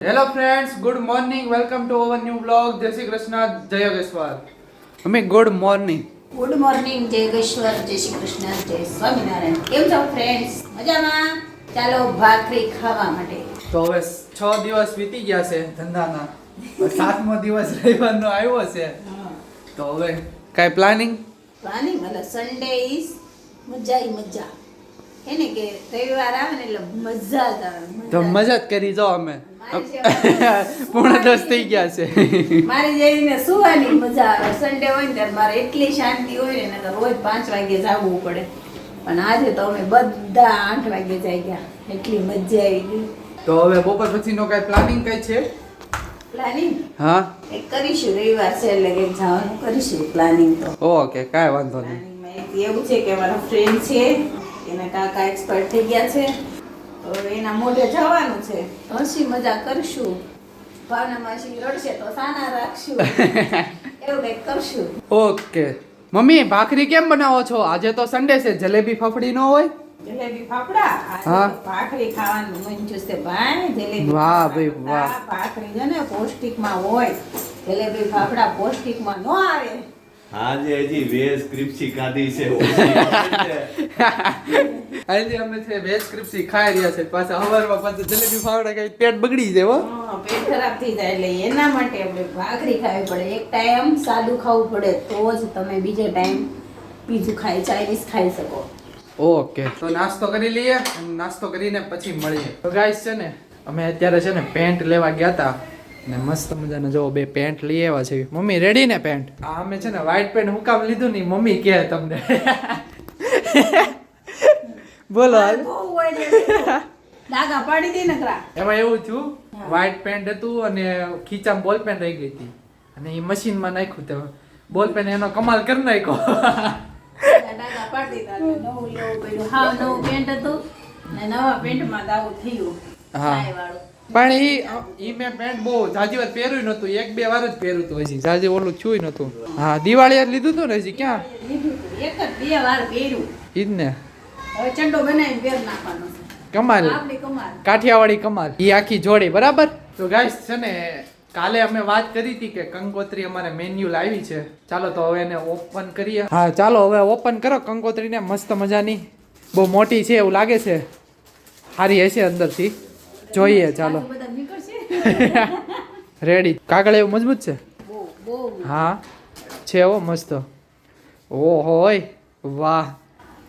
Hello friends good morning welcome to our new blog Jai Shri Krishna જય યોગેશ્વર અમે good morning good morning જય ગેશ્વર જય શ્રી કૃષ્ણ જય સ્વામિનારાયણ કેમ છો ફ્રેન્ડ્સ મજામાં? ચાલો ભાખરી ખાવા માટે. તો હવે છ દિવસ વીતી ગયા છે ધંધાના. સાતમો દિવસ રવિવારનો આવ્યો છે. તો હવે કાઈ પ્લાનિંગ પ્લાનિંગ મતલબ સન્ડે ઇઝ મજા ઈ મજા. એને કે રવિવાર આવે ને એટલે મજા જ આવે તો મજા. જ કરી જો અમે. પૂર્ણ દસ થઈ ગયા છે. મારી જેવીને સુવાની મજા આવે. સન્ડે હોય ને ત્યારે મારે એટલી શાંતિ હોય ને તો રોજ પાંચ વાગે જાવું પડે. પણ આજે તો અમે બધા આઠ વાગે જઈ ગયા એટલી મજા આવી ગઈ. તો હવે બપોર પછીનો કાંઈ પ્લાનિંગ કઈ છે? પ્લાનિંગ હા. એ કરીશું રવિવાર છે એટલે કંઈક જવાનું કરીશું પ્લાનિંગ તો. ઓકે કાંઈ વાંધો નહીં. એવું છે કે મારા ફ્રેન્ડ છે એના કાકા એક્સપર્ટ થઈ ગયા છે. તો એના મોઢે જવાનું છે. હસી મજા કરશું. ભાવના માસી રડશે તો સાના રાખશું. એવું કંઈક કરશું. ઓકે. મમ્મી ભાખરી કેમ બનાવો છો? આજે તો સન્ડે છે. જલેબી ફફડી નો હોય? જલેબી ફાફડા? હા. ભાખરી ખાવાનું મન છે ભાઈ. જલેબી વાહ ભાઈ, વાહ. ભાખરી છે ને પૌષ્ટિકમાં હોય. જલેબી ફાફડા પૌષ્ટિકમાં ન આવે. આજે હજી વેજ ક્રિપ્સી ખાધી છે આજે અમે છે વેજ ક્રિપ્સી ખાઈ રહ્યા છે. પાછા હવારમાં પાછા જલેબી ફાવડા કઈ પેટ બગડી જાય હો. પેટ ખરાબ થઈ જાય એટલે એના માટે આપણે ભાખરી ખાવી પડે. એક ટાઈમ સાદું ખાવું પડે તો જ તમે બીજે ટાઈમ બીજું ખાઈ ચાઇનીઝ ખાઈ શકો. ઓકે તો નાસ્તો કરી લઈએ નાસ્તો કરીને પછી મળીએ. તો ગાઈસ છે ને અમે અત્યારે છે ને પેન્ટ લેવા ગયા હતા. ને મસ્ત મજાનો જો બે પેન્ટ લઈ આવ્યા છે. મમ્મી રેડી ને પેન્ટ આ અમે છે ને વ્હાઈટ પેન્ટ હું કામ લીધું ની મમ્મી કહે તમને. બોલો છે. પાડી દે નકરા. એમાં એવું થયું વ્હાઈટ પેન્ટ હતું અને ખીચામાં બોલ પેન રહી ગઈ હતી. અને એ મશીનમાં નાખ્યું તો બોલ પેન એનો કમાલ કરી નાખ્યો. ડાગા પાડી દીધા નવું લેવું પડ્યું હા નવું પેન્ટ હતું. ને નવા પેન્ટમાં દાવું થયું. હા. સાયવાળું. પણ ઈ ઈ મેં પેન્ટ બહુ જાજી વાર પહેર્યું નતું એક બે વાર જ પહેર્યું હતું હજી. જાજી ઓલું છુંય નતું હા દિવાળી લીધું હતું ને હજી ક્યાં? લીધું એક જ બે વાર પહેર્યું. ઈ જ ને. હવે ચંડો બનાવીને પહેર નાખવાનો કમાલ. કાઠિયાવાડી કમાલ. ઈ આખી જોડી બરાબર? તો ગાઈસ છે ને કાલે અમે વાત કરી હતી કે કંકોત્રી અમારે મેન્યુલ આવી છે. ચાલો તો હવે એને ઓપન કરીએ. હા ચાલો હવે ઓપન કરો કંકોત્રીને. મસ્ત મજાની. બહુ મોટી છે એવું લાગે છે. સારી હશે અંદરથી. જોઈએ ચાલો. રેડી કાગળ એવું મજબૂત છે? હા. છે એવો મસ્ત. ઓ હોય વાહ.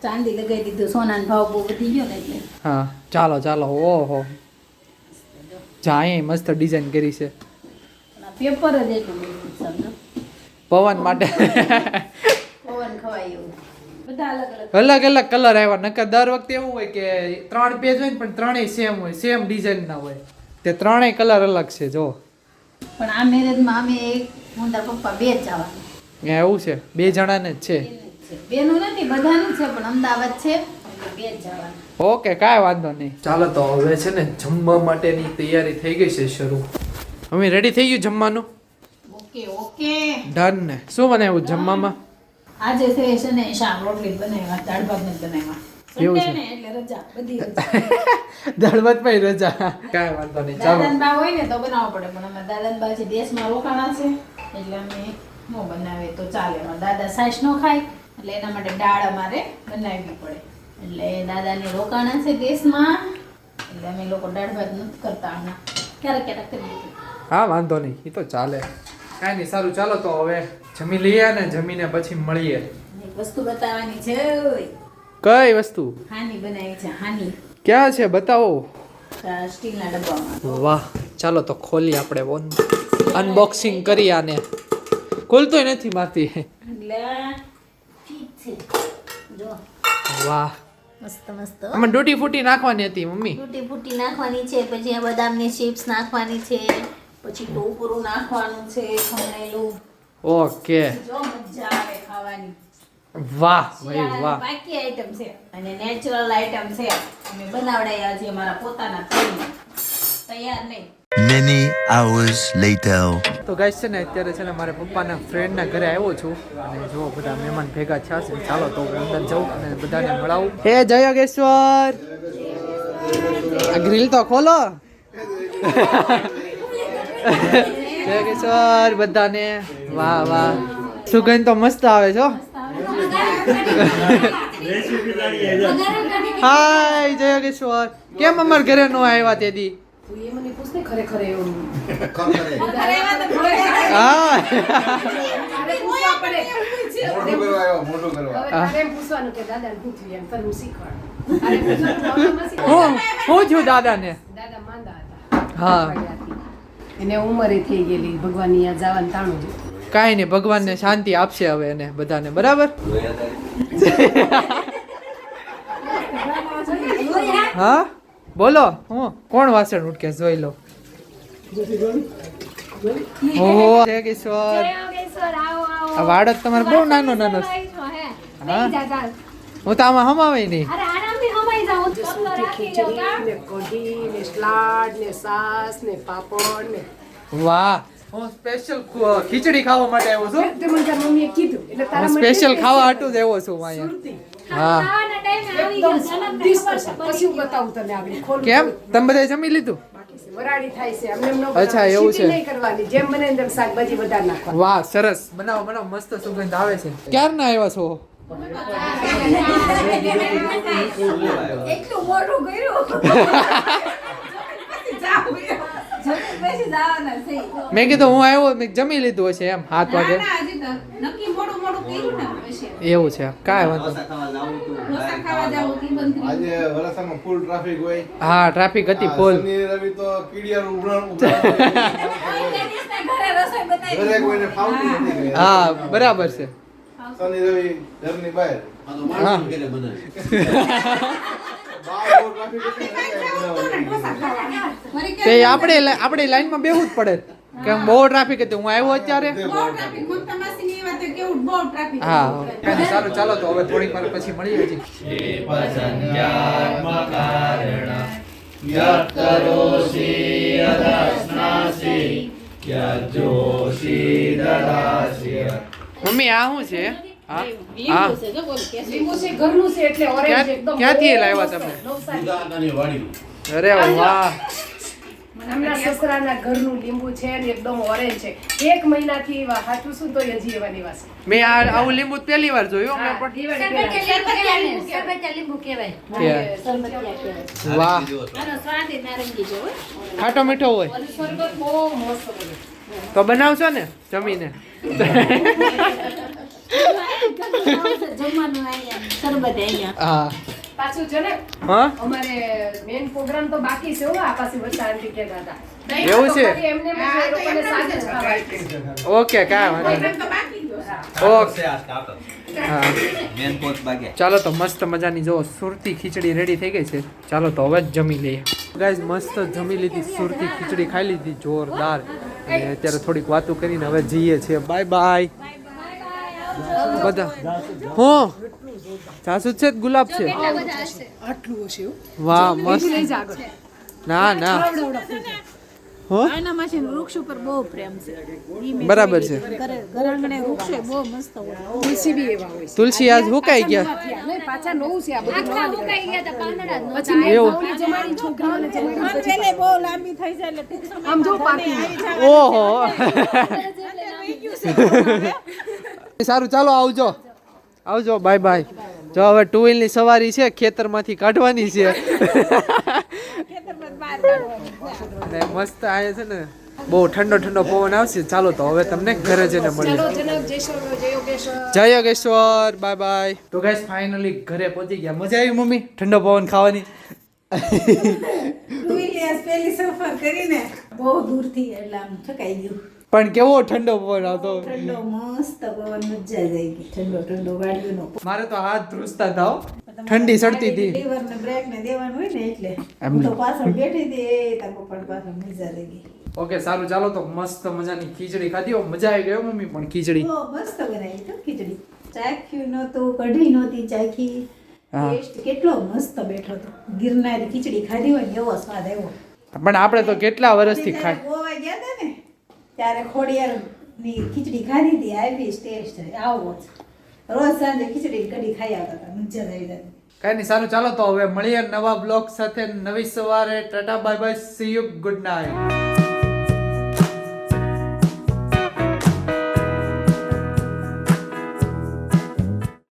ચાંદી લગાવી દીધું સોનાનો ભાવ બહુ વધી ગયો ને એટલે. હા. ચાલો ચાલો. ઓહો. જાય મસ્ત ડિઝાઇન કરી છે. પેપર જ એટલું પવન માટે. પવન ખવાય એવું. અલગ અલગ કલર આવ્યા. નકર દર વખતે એવું હોય કે ત્રણ પેજ હોય ને પણ ત્રણેય સેમ હોય સેમ ડિઝાઇન ના હોય. તે ત્રણેય કલર અલગ છે જો. પણ આ મેરેજમાં અમે એક હું તાર પપ્પા બે જ જવાના. એવું છે. બે જણાને જ છે. બેનું નથી બધાનું છે પણ અમદાવાદ છે બે જ જવાનું. ઓકે કાંઈ વાંધો નહીં. ચાલો તો હવે છે ને જમવા માટેની તૈયારી થઈ ગઈ છે શરૂ. અમે રેડી થઈ ગયું જમવાનું? Okay okay. ડન ને. શું બનાવ્યું જમવામાં? આજે છે ને શાક રોટલી બનાવ્યા દાળ ભાત નથી બનાવ્યા. એવું Sunday છે? એટલે રજા બધી રજા. દળવત ભાઈ રજા. કાંઈ વાંધો નહીં ચાલો. દાદન હોય ને તો બનાવવો પડે પણ અમે દાદન બા છે દેશમાં રોકાણા છે એટલે અમે નો બનાવીએ તો ચાલે. દાદા સાસ નો ખાય એટલે એના માટે દાળ અમારે બનાવવી પડે. એટલે દાદાને રોકાણા છે દેશમાં એટલે અમે લોકો દાળ ભાત નથી કરતા હમણાં. ક્યારેક ક્યારેક કરી. હા વાંધો નહીં એ તો ચાલે. કાંઈ નહીં સારું ચાલો તો હવે જમી લઈએ ને જમીને પછી મળીએ. વસ્તુ બતાવવાની છે કઈ વસ્તુ? હાની બનાવી છે હાની. ક્યાં છે? બતાવો. સ્ટીલના ડબ્બામાં. વાહ ચાલો તો ખોલી આપણે અનબોક્સિંગ કરી આને. ખોલતોય નથી મારતી. એટલે જો. વાહ. મસ્ત મસ્ત. અમે ડૂટી ફૂટી નાખવાની હતી મમ્મી. ડૂટી ફૂટી નાખવાની છે પછી આ બદામની ચિપ્સ નાખવાની છે પછી ટોપરું નાખવાનું છે ખમણેલું. ઓકે. જો મજા આવે ખાવાની. વાહ ભાઈ વાહ. બાકી આઈટમ છે અને નેચરલ આઈટમ છે. અમે બનાવડાયા છે અમારા પોતાના તૈયાર નહીં. Many hours later. તો ગાઈસ છે ને અત્યારે છે ને મારા પપ્પાના ફ્રેન્ડના ઘરે આવ્યો છું. અને જો બધા મહેમાન ભેગા થયા છે ચાલો તો હું અંદર જાઉં અને બધાને મળાવું. હે જય યોગેશ્વર આ ગ્રીલ તો ખોલો. જય બધાને. વાહ વાહ. સુગંધ તો મસ્ત આવે છો હાય જયગેશ્વર કેમ અમાર ઘરે નો આવ્યા ખરેખર એવું હા. છું દાદાને. દાદા માંદા હતા. હા. એને ઉંમરે થઈ ગયેલી ભગવાન યા જવાનું તાણું જ કાંઈ નહીં ભગવાનને શાંતિ આપશે હવે એને બધાને બરાબર? હા? બોલો હું કોણ વાસણ ઉઠકે જોઈ લો. ઓહો જય કિશોર. આ તમારે બહુ નાનો નાનો હા? હું? તો આમાં હમાવે નહીં. જે ખીચડી ને કઢી ને સલાડ ને સાસ ને પાપડ ને વાહ. હું સ્પેશિયલ ખીચડી ખાવા માટે આવ્યો છું. તે મને તારી મમ્મીએ કીધું. એટલે તારા સ્પેશિયલ ખાવા હાટું જ આવ્યો છું અહીંયા. હા. એકદમ સ્વાદિષ્ટ છે. પછી હું બતાવું તને આગળ. કેમ? તમે બધા જમી લીધું? અચ્છા, એવું છે. વાહ સરસ. બનાવો બનાવો. મસ્ત સુગંધ આવે છે. ક્યારના આવ્યા છો? એટલું મોટું કર્યું. મેં કીધું હું આવ્યો મેં જમી લીધું હશે એમ હાથ વાગે. ના, હજી તો નક્કી મોડું મોડું કર્યું ને પછી એવું છે કાંઈ વાંધો હા ટ્રાફિક હતી ફૂલ શનિ રવિ તો કીડિયાર ઉભરાણ ઉભરાણ ઘરે રસોઈ બનાવી દરેક કોઈને ફાવતું નથી કઈ. હા બરાબર છે. શનિ રવિ ઘરની બહાર. તે આપણે આપણે લાઈનમાં બેહવું જ પડે. કેમ બહુ ટ્રાફિક હતી હું આવ્યો અત્યારે. હા. સારું ચાલો તો હવે થોડીક વાર પછી મળીએ છીએ મમ્મી આ શું છે? હા. હા. લીંબુ છે ઘરનું છે એટલે ઓરેન્જ ક્યાં- એકદમ ક્યાંથી લાવ્યા તમે? અરે વાહ. એમના સસરાના ઘરનું લીંબુ છે ને એકદમ ઓરેન્જ છે. એક મહિનાથી હાચું શું તો હજી એવા ને મેં આ આવું લીંબુ પહેલી વાર જોયું પણ. વાહ. ખાટો મીઠો હોય. તો બનાવશો ને જમીને? હા. પાછું છે ને હા? અમારે મેન પ્રોગ્રામ તો બાકી છે હો આ પાસે એવું છે? આપી. ઓકે કાંઈ. ચાલો તો મસ્ત મજાની જો સુરતી ખીચડી રેડી થઈ ગઈ છે. ચાલો તો હવે જ જમી લઈએ. ગાઈઝ મસ્ત જમી લીધી સુરતી ખીચડી ખાઈ લીધી જોરદાર. અને અત્યારે થોડીક વાતો કરીને હવે જઈએ છીએ. બાય બાય બધા હું જાસૂદ છે કે ગુલાબ છે આટલું હશે હો. વાહ લઈ મસ્ત જા આગળ. ના ના આવડાવડા ફૂલ છે. હો આના માસીને વૃક્ષ ઉપર બહુ પ્રેમ છે ઈ મેં બરાબર છે ઘરે ઘર આંગણે વૃક્ષો બહુ મસ્ત હોય તુલસી બી એવા હોય છે. તુલસી આજ હુકાઈ ગયા નવા થયા. નહીં, પાછા નવું છે આ બધું નવા નીકળ્યા. પછી મેં એવું. ભાવની જમાડી છોકરીઓને જમાડી પછી પેલે બહુ લાંબી થઈ જાય એટલે ટૂંક સમયમાં આમ જો બધાને પાકી. આવી જાય. ઓહો સારું ચાલો આવજો. આવજો બાય બાય જો હવે ટુ વ્હીલની સવારી છે ખેતરમાંથી કાઢવાની છે. ને મસ્ત આવે છે ને બહુ ઠંડો ઠંડો પવન આવશે. ચાલો તો હવે તમને ઘરે જઈને મળી મળીએ જય યોગેશ્વર. બાય બાય તો ગાઈસ ફાઇનલી ઘરે પહોંચી ગયા. મજા આવી મમ્મી ઠંડો પવન ખાવાની? પહેલી સફર કરીને બહુ દૂરથી એટલે આમ થકાઈ ગયું. પણ કેવો ઠંડો પવન આવતો. ઠંડો મસ્ત પવન મજા આવી ગઈ. ઠંડો ઠંડો વાડીનો મારે તો હાથ ધ્રુસતા થાવ ઠંડી સડતી હતી. લીવર ને બ્રેક ને દેવાનું હોય ને એટલે હું તો પાછળ બેઠી હતી એ તાકો પણ પાછળ મજા આવી ગઈ. ઓકે સારું ચાલો તો મસ્ત મજાની ખીચડી ખાધી. મજા આવી ગઈ મમ્મી પણ ખીચડી. મસ્ત બનાવી તો ખીચડી. ચાખ્યું નહોતું કઢી નહોતી ચાખી. ટેસ્ટ કેટલો મસ્ત બેઠો હતો. ગિરનારી ખીચડી ખાધી હોય ને એવો સ્વાદ આવ્યો. પણ આપણે તો કેટલા વર્ષથી જ્યારે ખાય ગોવા ગયા હતા ને ત્યારે ખોડિયારની ખીચડી ખાધી હતી, આવી ટેસ્ટ આવો જ. રોજ સાંજે ખીચડી કઢી ખાઈ આવતા હતા, મજા આવી જતી. કઈ નહીં સારું, ચાલો તો હવે મળીએ નવા બ્લોગ સાથે. નવી સવારે. Tata bye bye see you good night